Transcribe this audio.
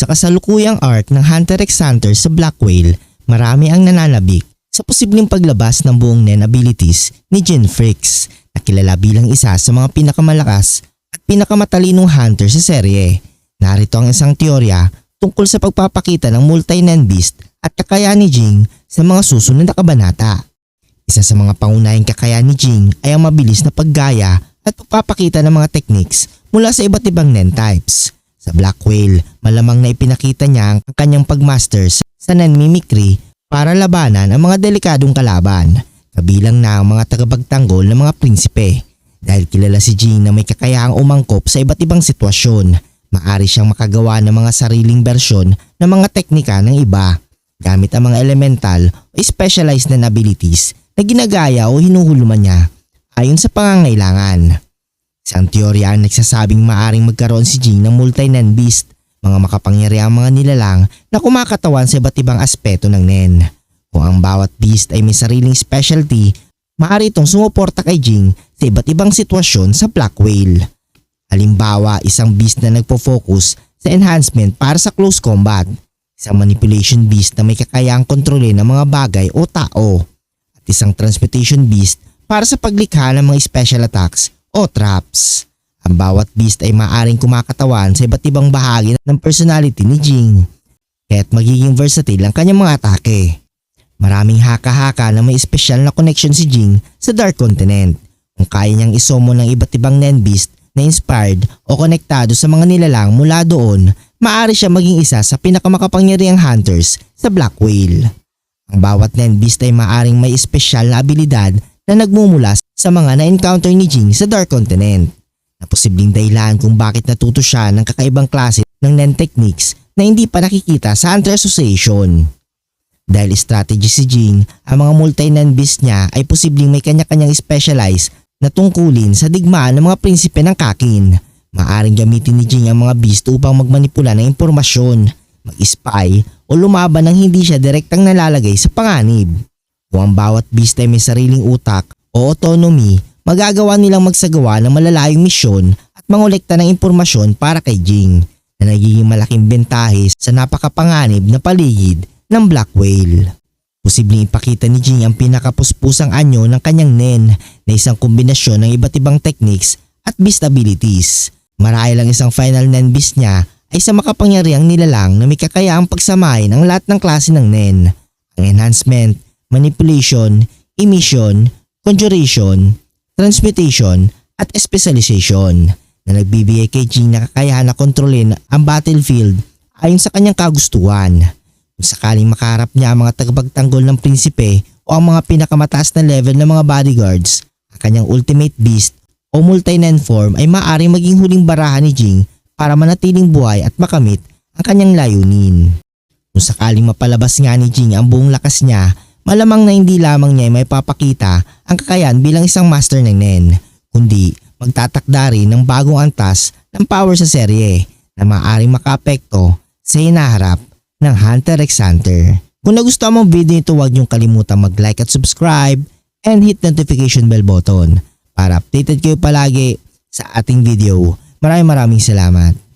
Sa kasalukuyang arc ng Hunter x Hunter sa Black Whale, marami ang nananabik sa posibleng paglabas ng buong Nen abilities ni Jin Fricks na kilala bilang isa sa mga pinakamalakas at pinakamatalinong hunter sa serye. Narito ang isang teorya tungkol sa pagpapakita ng multi-Nen beast at kakayahan ni Jing sa mga susunod na kabanata. Isa sa mga pangunahing kakayahan ni Jing ay ang mabilis na paggaya at pagpapakita ng mga techniques mula sa iba't ibang Nen types. Sa Black Whale, malamang na ipinakita niya ang kanyang pagmasters sa Nen mimicry para labanan ang mga delikadong kalaban, kabilang na ang mga tagapagtanggol ng mga prinsipe. Dahil kilala si Jing na may kakayahang umangkop sa iba't ibang sitwasyon, maari siyang makagawa ng mga sariling bersyon ng mga teknika ng iba gamit ang mga elemental o specialized na abilities na ginagaya o hinuhuluman niya ayon sa pangangailangan. Isang teorya ang nagsasabing maaring magkaroon si Jing ng multi-Nen beast, mga makapangyarihang mga nilalang na kumakatawan sa iba't ibang aspeto ng Nen. Kung ang bawat beast ay may sariling specialty, maaari itong sumuporta kay Jing sa iba't ibang sitwasyon sa Black Whale. Halimbawa, isang beast na nagpo-focus sa enhancement para sa close combat, isang manipulation beast na may kakayahang kontrolin ng mga bagay o tao, at isang transmutation beast para sa paglikha ng mga special attacks o traps. Ang bawat beast ay maaring kumakatawan sa iba't ibang bahagi ng personality ni Jing, kaya't magiging versatile ang kanyang mga atake. Maraming haka-haka na may espesyal na connection si Jing sa Dark Continent. Kung kaya niyang isomo ng iba't ibang Nen Beast na inspired o konektado sa mga nilalang mula doon, maaari siya maging isa sa pinakamakapangyarihang hunters sa Black Whale. Ang bawat Nen Beast ay maaring may espesyal na abilidad na nagmumula sa mga na-encounter ni Jing sa Dark Continent na posibleng dahilan kung bakit natuto siya ng kakaibang klase ng Nen techniques na hindi pa nakikita sa Hunter Association. Dahil strategy si Jing, ang mga multi-Nen beast niya ay posibleng may kanya-kanyang specialize na tungkulin sa digmaan ng mga prinsipe ng Kakin. Maaring gamitin ni Jing ang mga beast upang magmanipula ng impormasyon, mag-spy o lumaban nang hindi siya direktang nalalagay sa panganib. Kung ang bawat beast ay may sariling utak o autonomy, magagawa nilang magsagawa ng malalayong misyon at mangolekta ng impormasyon para kay Jing na nagiging malaking bentahe sa napakapanganib na paligid ng Black Whale. Posibleng ipakita ni Jing ang pinakapuspusang anyo ng kanyang Nen na isang kombinasyon ng iba't ibang techniques at beast abilities. Marahil ang isang final Nen beast niya ay sa makapangyarihang nilalang na may kakayahang pagsamahin ang lahat ng klase ng Nen. Ang enhancement, manipulation, emission, conjuration, transmutation at specialization na nagbibigay kay Jing na kakayahan na kontrolin ang battlefield ayon sa kanyang kagustuhan. Kung sakaling makaharap niya ang mga tagapagtanggol ng prinsipe o ang mga pinakamataas na level ng mga bodyguards, ang kanyang ultimate beast o multi-nen form ay maaaring maging huling barahan ni Jing para manatiling buhay at makamit ang kanyang layunin. Kung sakaling mapalabas nga ni Jing ang buong lakas niya, malamang na hindi lamang niya ay may papakita ang kakayahan bilang isang master ng Nen, kundi magtatakda rin ng bagong antas ng power sa serye na maaaring makaapekto sa hinaharap ng Hunter x Hunter. Kung nagustuhan mo ang video nito huwag niyong kalimutan mag-like at subscribe and hit notification bell button para updated kayo palagi sa ating video. Maraming maraming salamat.